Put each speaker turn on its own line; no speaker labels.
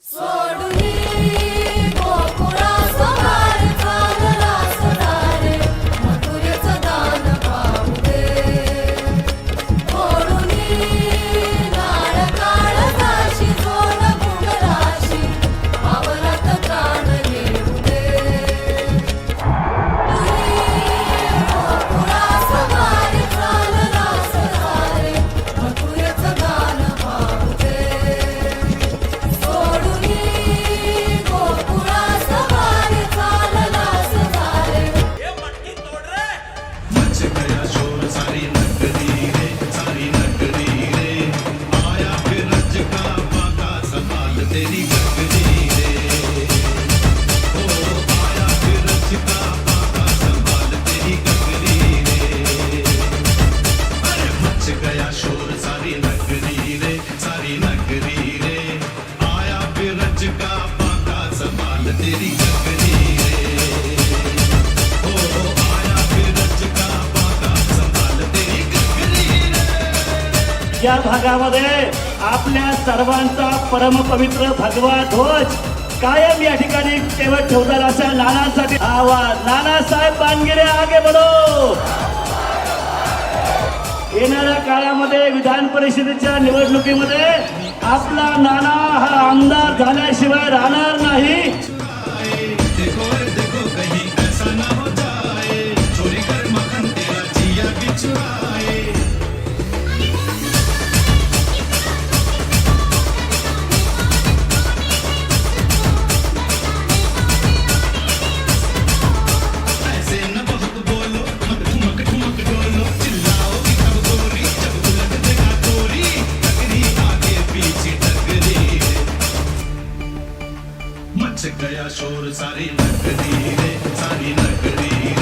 So या भागामध्ये आपल्या सर्वांचा परमपवित्र भगवा ध्वज कायम या ठिकाणी तेवढ ठेवतात अशा नानांसाठी आवाज. नानासाहेब बानगिरे आगे बढो. येणाऱ्या काळामध्ये विधान परिषदेच्या निवडणुकीमध्ये आपला नाना हा आमदार झाल्याशिवाय राहणार नाही.
ਆ ਸ਼ੋਰ ਸਾਰੀ ਨਗਰੀ ਦੇ ਸਾਰੀ ਨਗਰੀ